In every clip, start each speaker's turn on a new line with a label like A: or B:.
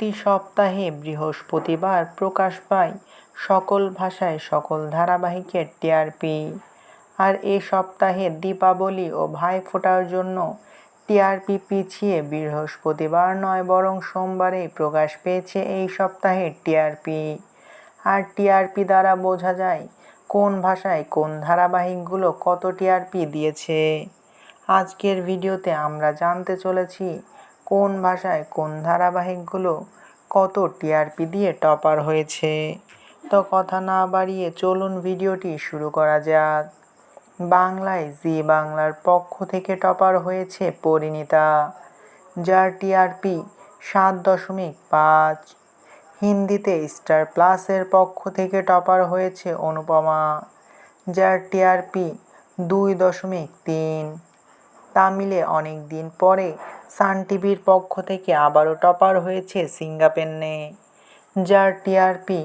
A: প্রতি সপ্তাহে বৃহস্পতিবার প্রকাশ পায় সকল ভাষায় সকল ধারাবাহিকের টিআরপি আর এ সপ্তাহে দীপাবলি ও ভাইফোঁটার জন্য টিআরপি পিছিয়ে বৃহস্পতিবার নয়, বরং সোমবারেই প্রকাশ পেয়েছে এই সপ্তাহের টিআরপি আর টিআরপি দ্বারা বোঝা যায় কোন ভাষায় কোন ধারাবাহিকগুলো কত টিআরপি দিয়েছে। আজকের ভিডিওতে আমরা জানতে চলেছি কোন ভাষায় কোন ধারাবাহিকগুলো কত টিআরপি দিয়ে টপার হয়েছে? তো কথা না বাড়িয়ে চলুন ভিডিওটি শুরু করা যাক। বাংলায় জি বাংলার পক্ষ থেকে টপার হয়েছে পরিণীতা, যার টিআরপি সাত দশমিক পাঁচ। হিন্দিতে স্টার প্লাসের পক্ষ থেকে টপার হয়েছে অনুপমা, যার টিআরপি দুই দশমিক তিন। তামিলে অনেক দিন পরে সান টিভির পক্ষ থেকে আবারও টপার হয়েছে সিঙ্গাপেন্নে, যার টিআরপি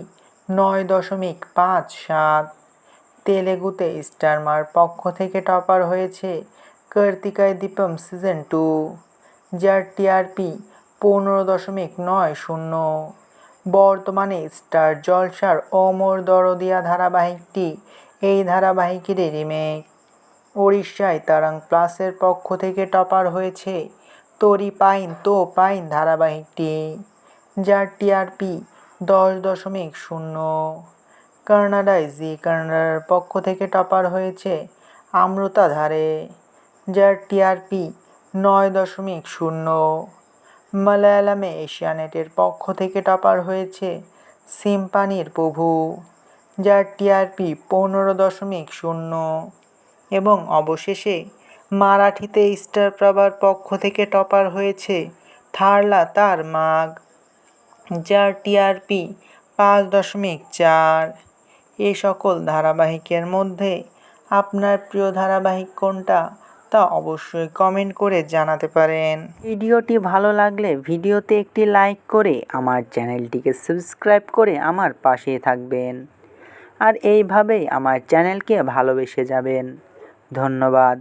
A: নয় দশমিক পাঁচ সাত। তেলেগুতে স্টারমার পক্ষ থেকে টপার হয়েছে কার্তিকায় দীপম সিজন টু, যার টিআরপি পনেরো দশমিক নয় শূন্য। বর্তমানে স্টার জলসার অমর দরদিয়া ধারাবাহিকটি এই ধারাবাহিকেরই রিমেক। উড়িষ্যায় তারাং প্লাসের পক্ষ থেকে টপার হয়েছে তরি পাইন, তো পাইন ধারাবাহিকটি, যার টিআরপি দশ দশমিক শূন্য। কানাডায় জি কানাডার পক্ষ থেকে টপার হয়েছে আমৃতা ধারে, যার টিআরপি নয় দশমিক শূন্য। মালায়ালামে এশিয়ানেটের পক্ষ থেকে টপার হয়েছে সিম্পানির প্রভু, যার টিআরপি পনেরো দশমিক শূন্য। এবং অবশেষে মারাঠিতে স্টার প্রভার পক্ষ থেকে টপার হয়েছে থারলা তার মাগ, যার টিআরপি পাঁচ দশমিক চার। এ সকল ধারাবাহিকের মধ্যে আপনার প্রিয় ধারাবাহিক কোনটা তা অবশ্যই কমেন্ট করে জানাতে পারেন। ভিডিওটি ভালো লাগলে ভিডিওতে একটি লাইক করে আমার চ্যানেলটিকে সাবস্ক্রাইব করে আমার পাশে থাকবেন। আর এইভাবেই আমার চ্যানেলকে ভালোবেসে যাবেন। ধন্যবাদ।